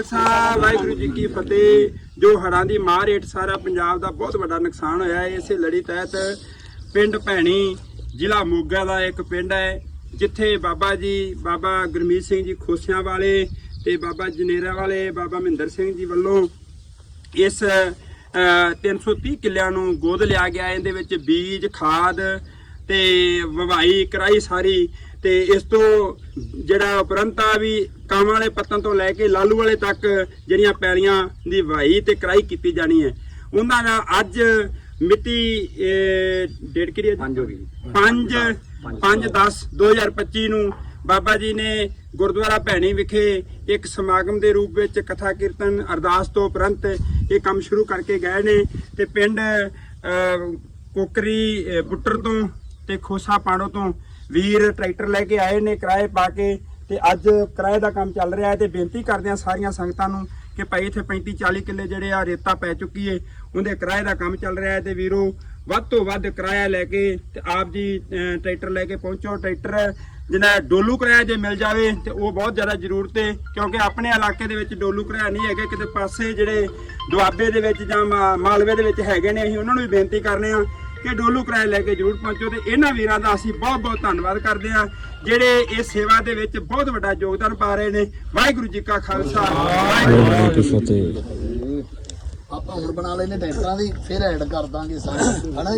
ਖਾਲਸਾ ਵਾਹਿਗੁਰੂ ਜੀ ਕੀ ਫਤਿਹ। ਜੋ ਹੜ੍ਹਾਂ ਦੀ ਮਾਰ ਹੇਠ ਸਾਰਾ ਪੰਜਾਬ ਦਾ ਬਹੁਤ ਵੱਡਾ ਨੁਕਸਾਨ ਹੋਇਆ ਹੈ ਇਸੇ ਲੜੀ ਤਹਿਤ ਪਿੰਡ ਭੈਣੀ ਜ਼ਿਲ੍ਹਾ ਮੋਗਾ ਦਾ ਇੱਕ ਪਿੰਡ ਹੈ ਜਿੱਥੇ ਬਾਬਾ ਜੀ ਬਾਬਾ ਗੁਰਮੀਤ ਸਿੰਘ ਜੀ ਖੋਸਿਆਂ ਵਾਲੇ ਤੇ ਬਾਬਾ ਜਨੇਰਾ ਵਾਲੇ ਬਾਬਾ ਮਹਿੰਦਰ ਸਿੰਘ ਜੀ ਵੱਲੋਂ ਇਸ ਅ, 330 ਕਿੱਲਿਆਂ ਨੂੰ ਗੋਦ ਲਿਆ ਗਿਆ। ਇਹਦੇ ਵਿੱਚ ਬੀਜ ਖਾਦ ਤੇ ਵਵਾਈ ਕਰਾਈ ਸਾਰੀ ਤੇ ਇਸ ਤੋਂ ਜਿਹੜਾ ਉਪਰੰਤ ਆ ਵੀ ਕਾਵਾਂ ਵਾਲੇ ਪੱਤਨ ਤੋਂ ਲੈ ਕੇ ਲਾਲੂ ਵਾਲੇ ਤੱਕ ਜਿਹੜੀਆਂ ਪੈਲੀਆਂ ਦੀ ਵਹਾਈ ਤੇ ਕਰਾਈ ਕੀਤੀ ਜਾਣੀ ਹੈ। ਉਹਨਾਂ ਦਾ ਅੱਜ ਮਿਤੀ ਡੇਟ ਕਿਹੜੀ ਹੈ ਪੰਜ ਹੋ ਗਈ। 5 5 10 2025 ਨੂੰ ਬਾਬਾ ਜੀ ਨੇ ਗੁਰਦੁਆਰਾ ਭੈਣੀ ਵਿਖੇ ਇੱਕ ਸਮਾਗਮ ਦੇ ਰੂਪ ਵਿੱਚ ਕਥਾ ਕੀਰਤਨ ਅਰਦਾਸ ਤੋਂ ਉਪਰੰਤ ਇਹ ਕੰਮ ਸ਼ੁਰੂ ਕਰਕੇ ਗਏ ਨੇ ਤੇ ਪਿੰਡ ਕੋਕਰੀ ਬੁੱਟਰ ਤੋਂ ਤੇ ਖੋਸਾ ਪਾੜੋ ਤੋਂ ਵੀਰ ਟਰੈਕਟਰ ਲੈ ਕੇ ਆਏ ਨੇ, ਕਿਰਾਏ ਪਾ ਕੇ ਤੇ ਅੱਜ ਕਿਰਾਏ ਦਾ ਕੰਮ ਚੱਲ ਰਿਹਾ ਹੈ ਤੇ ਬੇਨਤੀ ਕਰਦੇ ਆ ਸਾਰੀਆਂ ਸੰਗਤਾਂ ਨੂੰ ਕਿ ਭਾਈ ਇੱਥੇ 35 40 ਕਿੱਲੇ ਜਿਹੜੇ ਆ ਰੇਤਾ ਪੈ ਚੁੱਕੀ ਏ, ਉਹਦੇ ਕਿਰਾਏ ਦਾ ਕੰਮ ਚੱਲ ਰਿਹਾ ਹੈ ਤੇ ਵੀਰੋ ਵੱਧ ਤੋਂ ਵੱਧ ਕਿਰਾਇਆ ਲੈ ਕੇ ਤੇ ਆਪ ਜੀ ਟਰੈਕਟਰ ਲੈ ਕੇ ਪਹੁੰਚੋ। ਟਰੈਕਟਰ ਜਿਹਨਾਂ ਡੋਲੂ ਕਿਰਾਇਆ ਜੇ ਮਿਲ ਜਾਵੇ ਤੇ ਉਹ ਬਹੁਤ ਜ਼ਿਆਦਾ ਜ਼ਰੂਰਤ ਏ, ਕਿਉਂਕਿ ਆਪਣੇ ਇਲਾਕੇ ਦੇ ਵਿੱਚ ਡੋਲੂ ਕਿਰਾਇਆ ਨਹੀਂ ਹੈਗਾ, ਕਿਤੇ ਪਾਸੇ ਜਿਹੜੇ ਦੁਆਬੇ ਦੇ ਵਿੱਚ ਜਾਂ ਮਾ- ਮਾਲਵੇ ਦੇ ਵਿੱਚ ਹੈਗੇ ਨੇ, ਅਸੀਂ ਉਹਨਾਂ ਨੂੰ ਵੀ ਬੇਨਤੀ ਕਰਨੇ ਆ ਕਿ ਡੋਲੂ ਕਿਰਾਏ ਲੈ ਕੇ ਜ਼ਰੂਰ ਪਹੁੰਚੋ ਤੇ ਇਹਨਾਂ ਵੀਰਾਂ ਦਾ ਅਸੀਂ ਬਹੁਤ ਬਹੁਤ ਧੰਨਵਾਦ ਕਰਦੇ ਹਾਂ, ਜਿਹੜੇ ਇਸ ਸੇਵਾ ਦੇ ਵਿੱਚ ਬਹੁਤ ਵੱਡਾ ਯੋਗਦਾਨ ਪਾ ਰਹੇ ਨੇ। ਵਾਹਿਗੁਰੂ ਜੀ ਕਾ ਖਾਲਸਾ, ਵਾਹਿਗੁਰੂ ਜੀ ਕੀ ਫਤਿਹ। ਆਪਾਂ ਹੁਣ ਬਣਾ ਲੈਨੇ ਟਰੈਕਟਰਾਂ ਦੀ, ਫਿਰ ਐਡ ਕਰ ਦਾਂਗੇ ਸਾਰੇ, ਹਨਾ